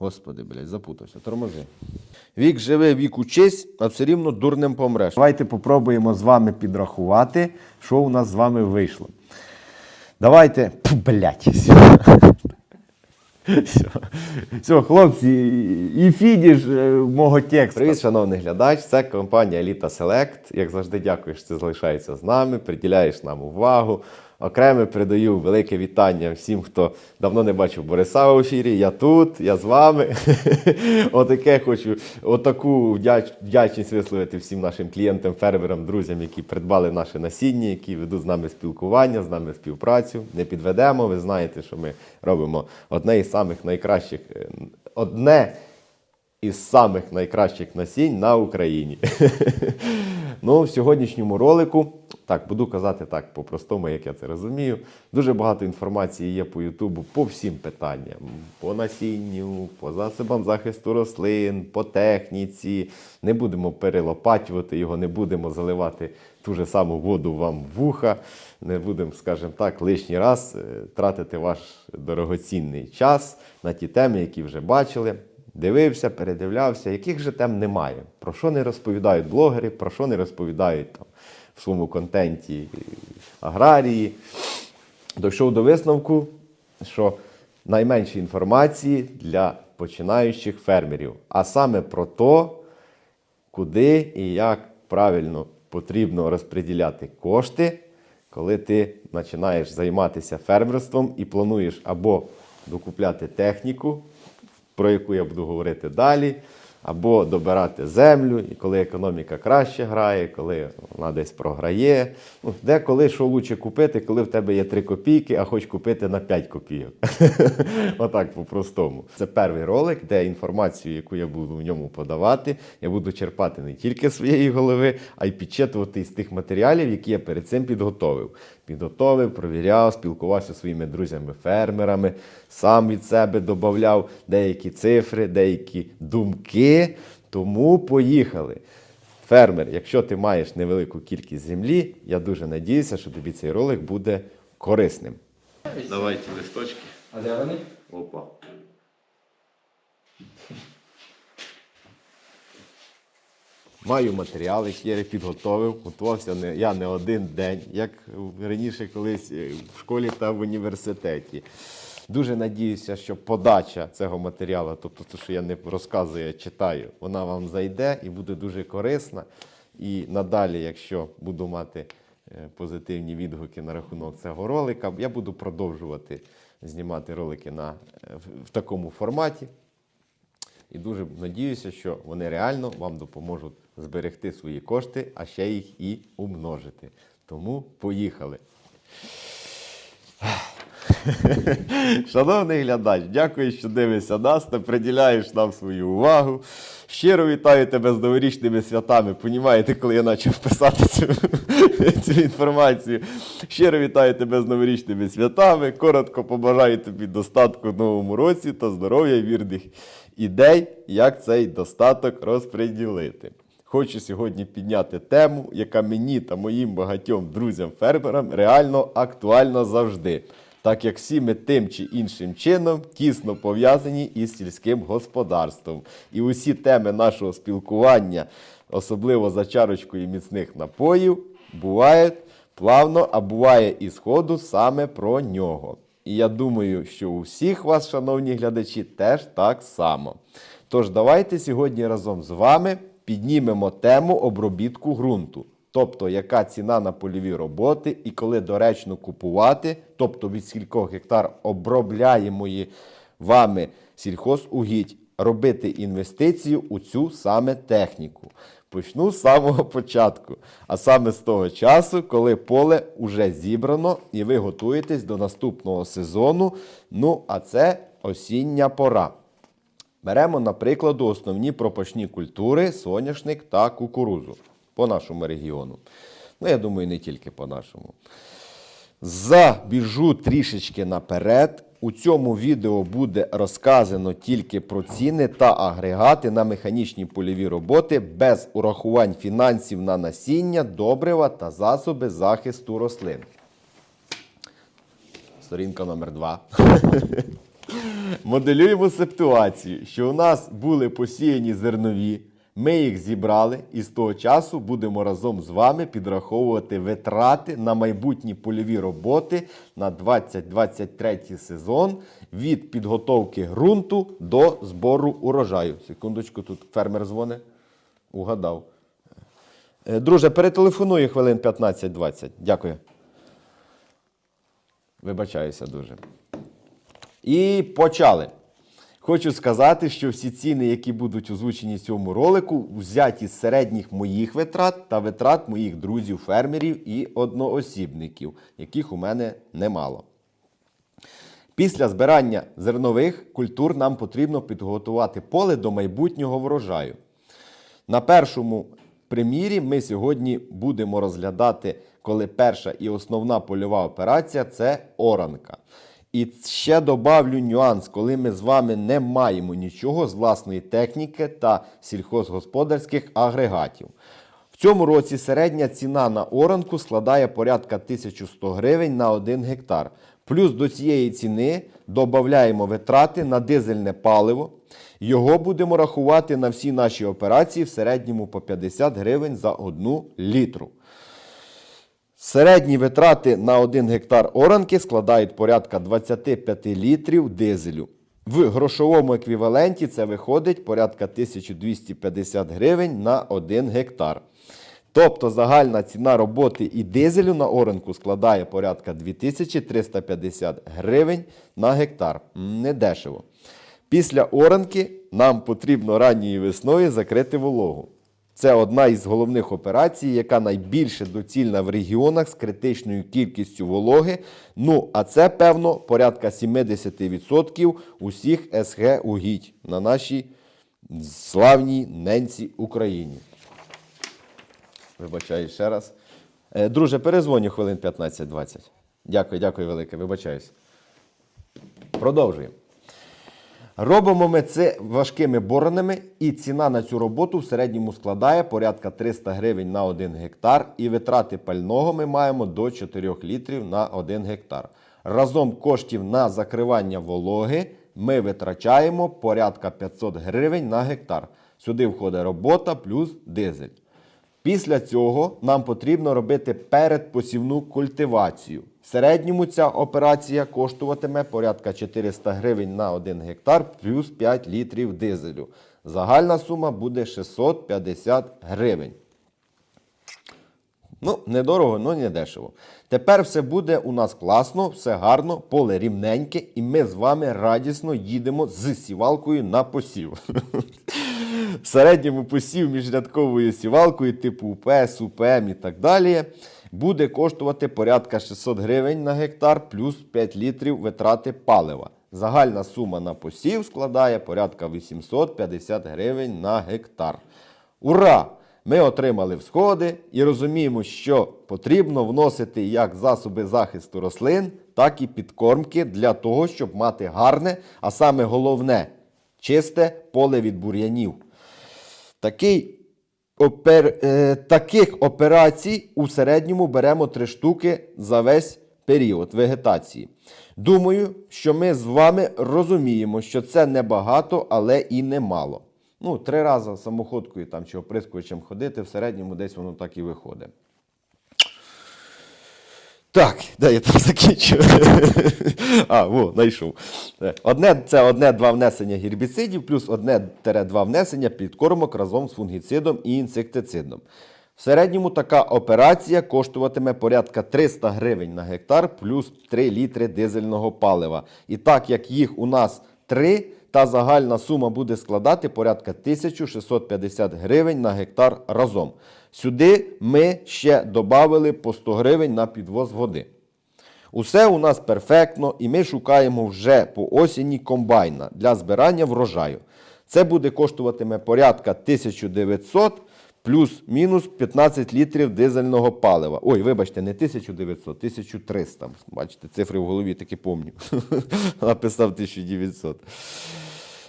Господи, блядь, запутався. Тормози. Вік живе, вік учись, а все рівно дурним помреш. Давайте попробуємо з вами підрахувати, що у нас з вами вийшло. Давайте. Пу, блядь, все. Все. Все, хлопці, і фідіш е, мого тексту. Привіт, шановний глядач. Це компанія Еліта Селект. Як завжди, дякую, що ти залишаєшся з нами, приділяєш нам увагу. Окремо передаю велике вітання всім, хто давно не бачив Бориса в ефірі. Я тут, я з вами. Отаке хочу, отаку вдяч, вдячність висловити всім нашим клієнтам, фермерам, друзям, які придбали наше насіння, які ведуть з нами спілкування, з нами співпрацю. Не підведемо. Ви знаєте, що ми робимо одне із самих найкращих, е, одне із самих найкращих насінь на Україні. ну, в сьогоднішньому ролику, так, буду казати так по-простому, як я це розумію. Дуже багато інформації є по Ютубу по всім питанням: по насінню, по засобам захисту рослин, по техніці. Не будемо перелопатювати його, не будемо заливати ту же саму воду вам в вуха. Не будемо, скажімо так, лишній раз е, тратити ваш дорогоцінний час на ті теми, які вже бачили. Дивився, передивлявся, яких же тем немає. Про що не розповідають блогери, про що не розповідають там в своєму контенті аграрії. Дійшов до висновку, що найменше інформації для починаючих фермерів, а саме про те, куди і як правильно потрібно розподіляти кошти, коли ти починаєш займатися фермерством і плануєш або докупляти техніку, про яку я буду говорити далі, або добирати землю, і коли економіка краще грає, коли вона десь програє. Ну, де коли що лучше купити, коли в тебе є 3 копійки, а хочеш купити на 5 копійок. Отак по-простому. Це перший ролик, де інформацію, яку я буду в ньому подавати, я буду черпати не тільки своєї голови, а й підчитувати із тих матеріалів, які я перед цим підготовив. Підготовив, провіряв, спілкувався зі своїми друзями-фермерами, сам від себе додавав деякі цифри, деякі думки. Тому поїхали. Фермер, якщо ти маєш невелику кількість землі, я дуже надіюся, що тобі цей ролик буде корисним. Давайте листочки. А де вони? Опа. Маю матеріал, який я підготовив. Готувався не, я не один день, як раніше колись е, в школі та в університеті. Дуже надіюся, що подача цього матеріалу, тобто те, що я не розказую, а читаю, вона вам зайде і буде дуже корисна. І надалі, якщо буду мати е, позитивні відгуки на рахунок цього ролика, я буду продовжувати знімати ролики на, е, в такому форматі. І дуже надіюся, що вони реально вам допоможуть зберегти свої кошти, а ще їх і умножити. Тому поїхали. Шановний глядач, дякую, що дивишся нас та приділяєш нам свою увагу. Щиро вітаю тебе з новорічними святами. Понімаєте, коли я почав писати цю, цю інформацію. Щиро вітаю тебе з новорічними святами. Коротко побажаю тобі достатку в новому році та здоров'я вірних ідей, як цей достаток розподілити. Хочу сьогодні підняти тему, яка мені та моїм багатьом друзям-фермерам реально актуальна завжди, так як всі ми тим чи іншим чином тісно пов'язані із сільським господарством. І усі теми нашого спілкування, особливо за чарочкою міцних напоїв, бувають плавно, а буває і сходу саме про нього. І я думаю, що у всіх вас, шановні глядачі, теж так само. Тож давайте сьогодні разом з вами піднімемо тему обробітку ґрунту. Тобто, яка ціна на польові роботи і коли доречно купувати, тобто від скількох гектар обробляємої вами сільхозугідь, робити інвестицію у цю саме техніку. Почну з самого початку, а саме з того часу, коли поле вже зібрано і ви готуєтесь до наступного сезону. Ну, а це осіння пора. Беремо, наприклад, основні пропашні культури соняшник та кукурузу по нашому регіону. Ну, я думаю, не тільки по нашому. Забіжу трішечки наперед. У цьому відео буде розказано тільки про ціни та агрегати на механічні польові роботи без урахувань фінансів на насіння, добрива та засоби захисту рослин. Сторінка номер 2. Моделюємо ситуацію, що у нас були посіяні зернові, ми їх зібрали і з того часу будемо разом з вами підраховувати витрати на майбутні польові роботи на 2023 сезон від підготовки ґрунту до збору урожаю. Секундочку, тут фермер дзвонить. Угадав. Е, Друже, перетелефоную хвилин 15-20. Дякую. Вибачаюся дуже. І почали. Хочу сказати, що всі ціни, які будуть озвучені в цьому ролику, взяті з середніх моїх витрат та витрат моїх друзів-фермерів і одноосібників, яких у мене немало. Після збирання зернових культур нам потрібно підготувати поле до майбутнього врожаю. На першому примірі ми сьогодні будемо розглядати, коли перша і основна польова операція це оранка. І ще добавлю нюанс, коли ми з вами не маємо нічого з власної техніки та сільхозгосподарських агрегатів. В цьому році середня ціна на оранку складає порядка 1100 гривень на 1 гектар. Плюс до цієї ціни додаємо витрати на дизельне паливо. Його будемо рахувати на всі наші операції в середньому по 50 гривень за 1 літру. Середні витрати на 1 гектар оранки складають порядка 25 літрів дизелю. В грошовому еквіваленті це виходить порядка 1250 гривень на 1 гектар. Тобто загальна ціна роботи і дизелю на оранку складає порядка 2350 гривень на гектар. Недешево. Після оранки нам потрібно ранньою весною закрити вологу. Це одна із головних операцій, яка найбільше доцільна в регіонах з критичною кількістю вологи. Ну, а це, певно, порядка 70% усіх СГ угідь на нашій славній ненці Україні. Вибачаю ще раз. Е, Друже, перезвоню хвилин 15-20. Дякую, дякую велике, вибачаюсь. Продовжуємо. Робимо ми це важкими боронами, і ціна на цю роботу в середньому складає порядка 300 гривень на 1 гектар, і витрати пального ми маємо до 4 літрів на 1 гектар. Разом коштів на закривання вологи ми витрачаємо порядка 500 гривень на гектар. Сюди входить робота плюс дизель. Після цього нам потрібно робити передпосівну культивацію. В середньому ця операція коштуватиме порядка 400 гривень на 1 гектар плюс 5 літрів дизелю. Загальна сума буде 650 гривень. Ну, недорого, але не дешево. Тепер все буде у нас класно, все гарно, поле рівненьке, і ми з вами радісно їдемо з сівалкою на посів. Середньому посів між рядковою сівалкою типу УПС, УПМ і так далі буде коштувати порядка 600 гривень на гектар плюс 5 літрів витрати палива. Загальна сума на посів складає порядка 850 гривень на гектар. Ура! Ми отримали всходи і розуміємо, що потрібно вносити як засоби захисту рослин, так і підкормки для того, щоб мати гарне, а саме головне чисте поле від бур'янів. Такий опер, е, таких операцій у середньому беремо 3 штуки за весь період вегетації. Думаю, що ми з вами розуміємо, що це небагато, але і немало. Ну, три рази самоходкою там чи оприскувачем ходити, в середньому десь воно так і виходить. Так, де я там закінчу? а, во, знайшов. Е, Одне, це одне-два внесення гербіцидів, плюс одне-два внесення підкормок разом з фунгіцидом і інсектицидом. В середньому така операція коштуватиме порядка 300 гривень на гектар плюс 3 літри дизельного палива. І так як їх у нас 3, та загальна сума буде складати порядка 1650 гривень на гектар разом. Сюди ми ще додали по 100 гривень на підвоз води. Усе у нас перфектно, і ми шукаємо вже по осені комбайна для збирання врожаю. Це буде коштуватиме порядка 1900 плюс-мінус 15 літрів дизельного палива. Ой, вибачте, не 1900, 1300. Бачите, цифри в голові таки помню. Написав 1900.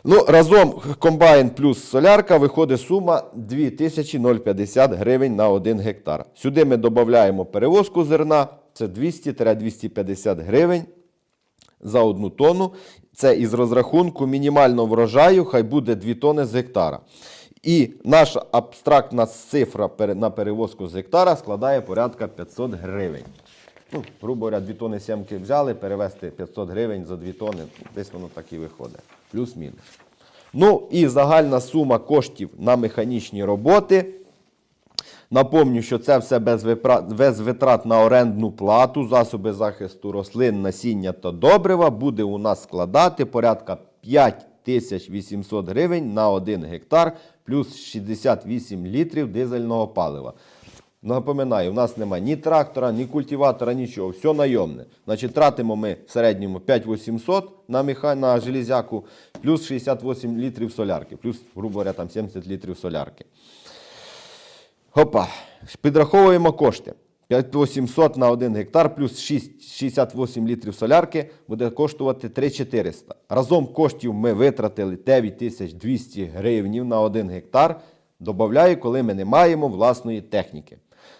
Ну, разом комбайн плюс солярка виходить сума 2050 гривень на 1 гектар. Сюди ми додаємо перевозку зерна, це 200-250 гривень за одну тонну. Це із розрахунку мінімального врожаю, хай буде 2 тонни з гектара. І наша абстрактна цифра на перевозку з гектара складає порядка 500 гривень. Ну, грубо говоря, 2 тонни сімки взяли, перевезти 500 гривень за 2 тонни, десь воно так і виходить. Плюс-мінус. Ну і загальна сума коштів на механічні роботи. Напомню, що це все без, випра- без витрат на орендну плату, засоби захисту рослин, насіння та добрива буде у нас складати порядка 5800 гривень на 1 гектар плюс 68 літрів дизельного палива. Напоминаю, у нас немає ні трактора, ні культиватора, нічого, все найомне. Значить, тратимо ми в середньому 5800 на, меха... на железяку, плюс 68 літрів солярки, плюс, грубо говоря, там 70 літрів солярки. Хопа. Підраховуємо кошти. 5800 на 1 гектар плюс 6, 68 літрів солярки буде коштувати 3400. Разом коштів ми витратили 9200 гривнів на 1 гектар. Добавляю, коли ми не маємо власної техніки.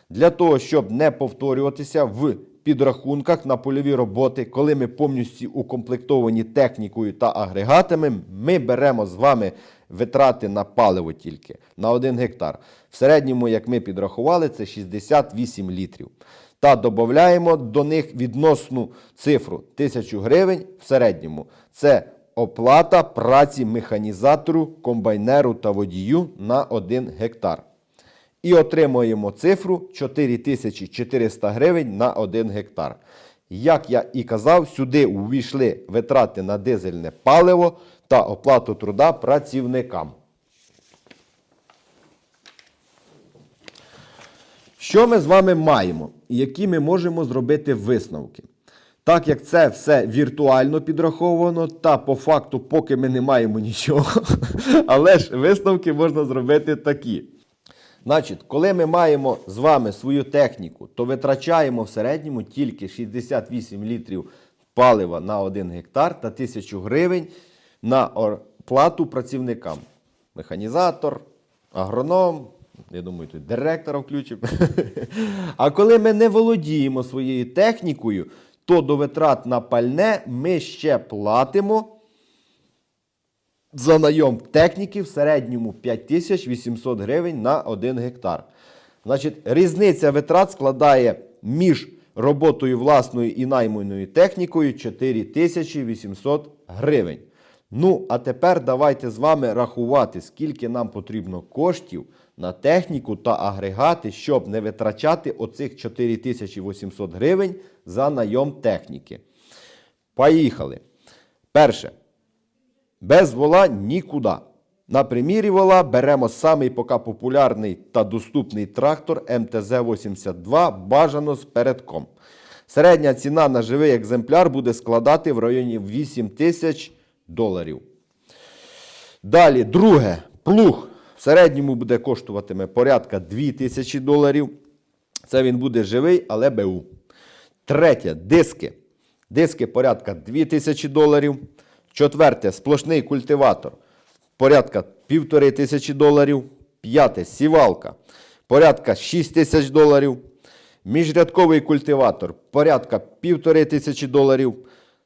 Для того, щоб не повторюватися в підрахунках на польові роботи, коли ми повністю укомплектовані технікою та агрегатами, ми беремо з вами витрати на паливо тільки на 1 гектар. В середньому, як ми підрахували, це 68 літрів. Та додаємо до них відносну цифру 1000 гривень в середньому. Це оплата праці механізатору, комбайнеру та водію на 1 гектар. І отримуємо цифру 4400 гривень на 1 гектар. Як я і казав, сюди увійшли витрати на дизельне паливо та оплату труда працівникам. Що ми з вами маємо і які ми можемо зробити висновки? Так як це все віртуально підраховано, та по факту, поки ми не маємо нічого, але ж висновки можна зробити такі. Значить, коли ми маємо з вами свою техніку, то витрачаємо в середньому тільки 68 літрів палива на 1 гектар та 1000 гривень на оплату працівникам. Механізатор, агроном, я думаю, тут директора включимо. А коли ми не володіємо своєю технікою, то до витрат на пальне ми ще платимо за найом техніки в середньому 5800 гривень на 1 гектар. Значить, різниця витрат складає між роботою власною і найманою технікою 4800 гривень. Ну, а тепер давайте з вами рахувати, скільки нам потрібно коштів на техніку та агрегати, щоб не витрачати оцих 4800 гривень за найом техніки. Поїхали. Перше. Без вола нікуди. На примірі вола беремо самий поки популярний та доступний трактор МТЗ-82 бажано з передком. Середня ціна на живий екземпляр буде складати в районі 8 тисяч доларів. Далі, друге, плуг в середньому буде коштуватиме порядка 2 тисячі доларів. Це він буде живий, але БУ. Третє, диски. Диски порядка 2000 доларів. Четверте, сплошний культиватор. Порядка 1500 доларів. П'яте, сівалка. Порядка 6 тисяч доларів. Міжрядковий культиватор. Порядка 1500 доларів.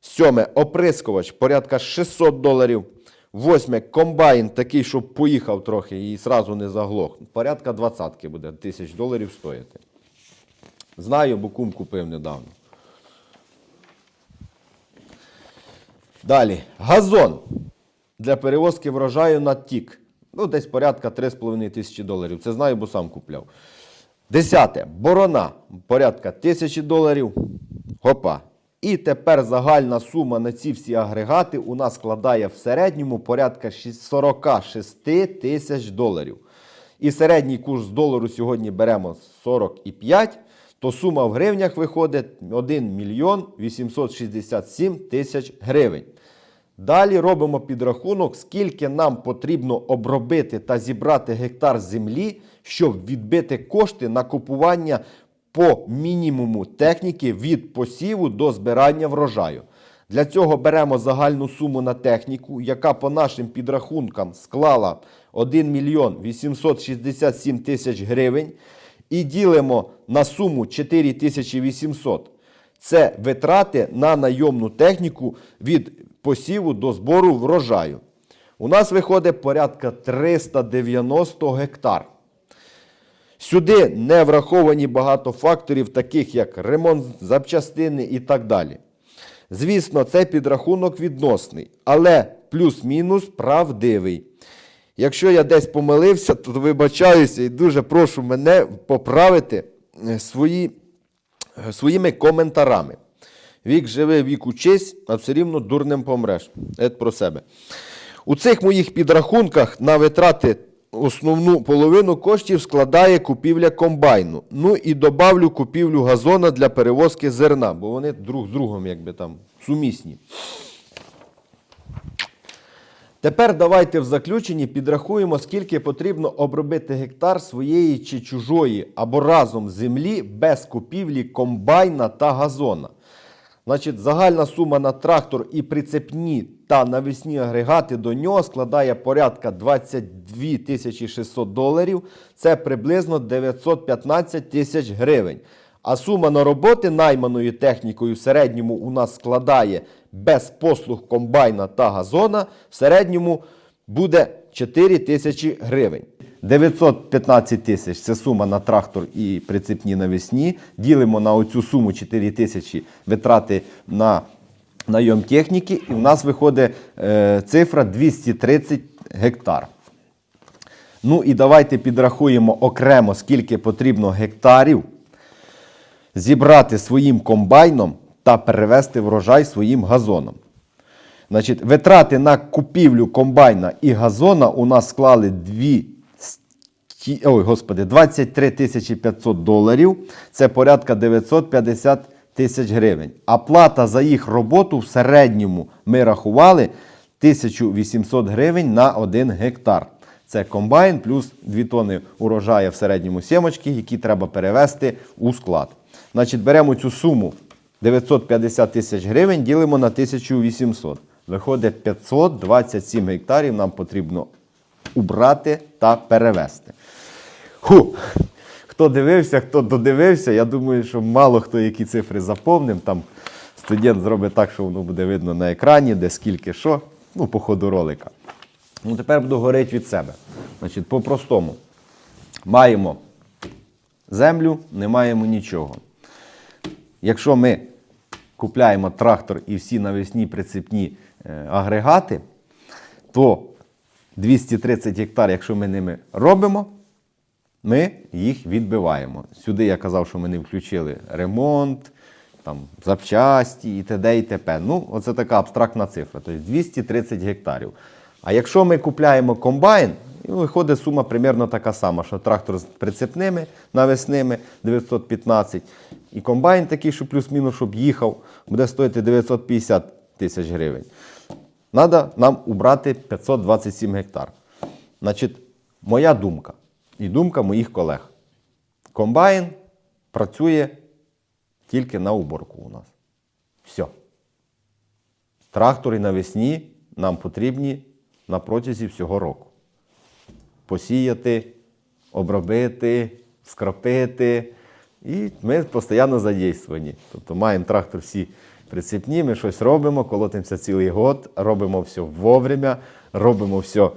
Сьоме, оприскувач. Порядка 600 доларів. Восьме, комбайн, такий, щоб поїхав трохи і сразу не заглох. Порядка 20 буде тисяч доларів стоїти. Знаю, бо кум купив недавно. Далі. Газон для перевозки врожаю на тік. Ну, десь порядка 3,5 тисячі доларів. Це знаю, бо сам купляв. Десяте. Борона. Порядка тисячі доларів. Хопа. І тепер загальна сума на ці всі агрегати у нас складає в середньому порядка 46 тисяч доларів. І середній курс долару сьогодні беремо 45, то сума в гривнях виходить 1 мільйон 867 тисяч гривень. Далі робимо підрахунок, скільки нам потрібно обробити та зібрати гектар землі, щоб відбити кошти на купування по мінімуму техніки від посіву до збирання врожаю. Для цього беремо загальну суму на техніку, яка по нашим підрахункам склала 1 мільйон 867 тисяч гривень і ділимо на суму 4800. Це витрати на найомну техніку від посіву до збору врожаю. У нас виходить порядка 390 гектар. Сюди не враховані багато факторів, таких як ремонт запчастини і так далі. Звісно, це підрахунок відносний, але плюс-мінус правдивий. Якщо я десь помилився, то вибачаюся і дуже прошу мене поправити е, свої, е, своїми коментарами. Вік живе, вік учись, а все рівно дурним помреш. Це про себе. У цих моїх підрахунках на витрати основну половину коштів складає купівля комбайну. Ну і добавлю купівлю газона для перевозки зерна, бо вони друг з другом якби там сумісні. Тепер давайте в заключенні підрахуємо, скільки потрібно обробити гектар своєї чи чужої або разом землі без купівлі комбайна та газона. Значить, загальна сума на трактор і прицепні та навісні агрегати до нього складає порядка 22 600 доларів. Це приблизно 915 тисяч гривень. А сума на роботи найманою технікою в середньому у нас складає без послуг комбайна та газона в середньому буде 4 тисячі гривень. 915 тисяч це сума на трактор і прицепні навесні. Ділимо на оцю суму 4 тисячі витрати на найом техніки, і в нас виходить е, цифра 230 гектар. Ну і давайте підрахуємо окремо, скільки потрібно гектарів зібрати своїм комбайном та перевести врожай своїм газоном. Значить, витрати на купівлю комбайна і газона у нас склали 2, ой, господи, 23 тисячі 500 доларів. Це порядка 950 тисяч гривень. А плата за їх роботу в середньому ми рахували 1800 гривень на 1 гектар. Це комбайн плюс 2 тони урожаю в середньому сімочки, які треба перевести у склад. Значить, беремо цю суму 950 тисяч гривень, ділимо на 1800. Виходить 527 гектарів нам потрібно убрати та перевести. Ху! Хто дивився, хто додивився, я думаю, що мало хто які цифри заповнив. Там студент зробить так, що воно буде видно на екрані, де скільки що, ну, по ходу ролика. Ну, тепер буду говорити від себе. Значить, по-простому. Маємо землю, не маємо нічого. Якщо ми купляємо трактор і всі навесні прицепні е, агрегати, то 230 гектар, якщо ми ними робимо, ми їх відбиваємо. Сюди я казав, що ми не включили ремонт, там, запчасті і т.д. і т.п. Ну, оце така абстрактна цифра. Тобто 230 гектарів. А якщо ми купляємо комбайн, виходить сума примерно така сама, що трактор з прицепними навесними 915, і комбайн такий, що плюс-мінус, щоб їхав, буде стоїти 950 тисяч гривень. Треба нам убрати 527 гектар. Значить, моя думка і думка моїх колег. Комбайн працює тільки на уборку у нас. Все. Трактори навесні нам потрібні на протязі всього року. Посіяти, обробити, скропити. І ми постійно задействовані. Тобто маємо трактор всі прицепні, ми щось робимо, колотимося цілий год, робимо все вовремя, робимо все,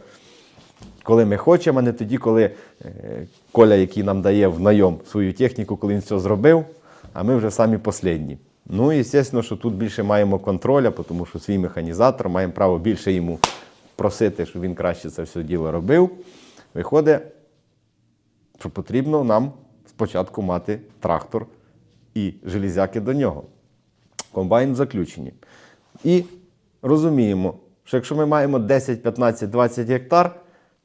коли ми хочемо, а не тоді, коли е, Коля, який нам дає в найом свою техніку, коли він все зробив, а ми вже самі послідні. Ну і звісно, що тут більше маємо контроля, тому що свій механізатор, маємо право більше йому просити, щоб він краще це все діло робив. Виходить, що потрібно нам спочатку мати трактор і железяки до нього. Комбайн в заключенні. І розуміємо, що якщо ми маємо 10, 15, 20 гектар,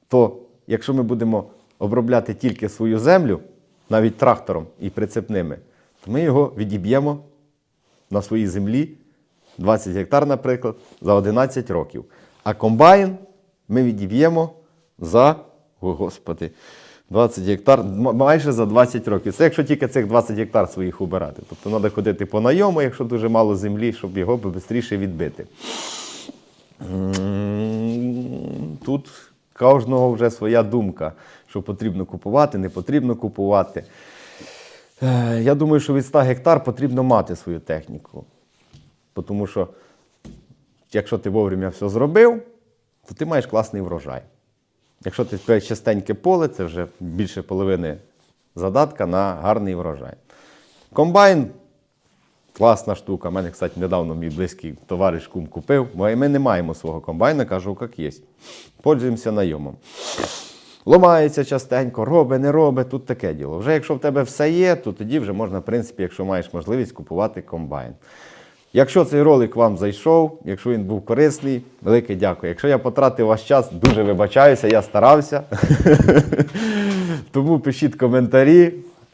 то якщо ми будемо обробляти тільки свою землю, навіть трактором і прицепними, то ми його відіб'ємо на своїй землі 20 гектар, наприклад, за 11 років. А комбайн ми відіб'ємо за, о господи, 20 гектар майже за 20 років. Це якщо тільки цих 20 гектар своїх убирати. Тобто треба ходити по найому, якщо дуже мало землі, щоб його швидше відбити. Тут кожного вже своя думка, що потрібно купувати, не потрібно купувати. Е, Я думаю, що від 100 гектар потрібно мати свою техніку. Тому що, якщо ти вовремя все зробив, то ти маєш класний врожай. Якщо ти частеньке поле, це вже більше половини задатка на гарний врожай. Комбайн класна штука. У мене, кстати, недавно мій близький товариш кум купив. Ми не маємо свого комбайна, кажу, як є. Пользуємося найомом. Ломається частенько, робить, не робить, тут таке діло. Вже якщо в тебе все є, то тоді вже можна, в принципі, якщо маєш можливість, купувати комбайн. Якщо цей ролик вам зайшов, якщо він був корисний, велике дякую. Якщо я потратив ваш час, дуже вибачаюся, я старався. Тому пишіть коментарі.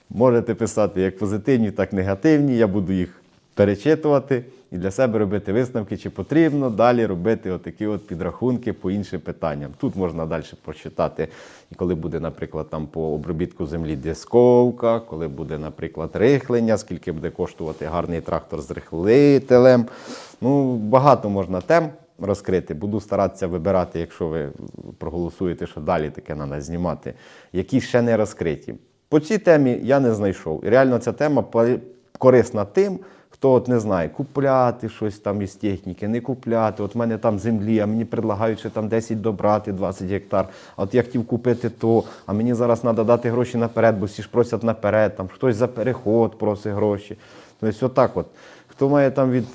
Можете писати як позитивні, так і негативні. Я буду їх перечитувати і для себе робити висновки, чи потрібно далі робити отакі от підрахунки по іншим питанням. Тут можна далі прочитати, і коли буде, наприклад, там по обробітку землі дисковка, коли буде, наприклад, рихлення, скільки буде коштувати гарний трактор з рихлителем. Ну, багато можна тем розкрити. Буду старатися вибирати, якщо ви проголосуєте, що далі таке треба знімати, які ще не розкриті. По цій темі я не знайшов. І реально ця тема корисна тим, хто от не знає, купляти щось там із техніки, не купляти. От в мене там землі, а мені предлагають ще там 10 добрати, 20 гектар. А от я хотів купити то, а мені зараз треба дати гроші наперед, бо всі ж просять наперед, там хтось за переход просить гроші. Тобто, отак от. Хто має там від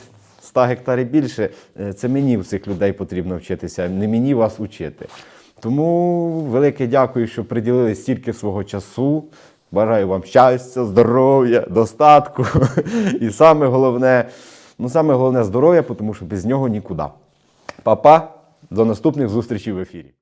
100 гектарів більше, е, це мені в цих людей потрібно вчитися, не мені вас учити. Тому велике дякую, що приділили стільки свого часу. Бажаю вам щастя, здоров'я, достатку. І саме головне, ну саме головне здоров'я, тому що без нього нікуди. Па-па, до наступних зустрічей в ефірі.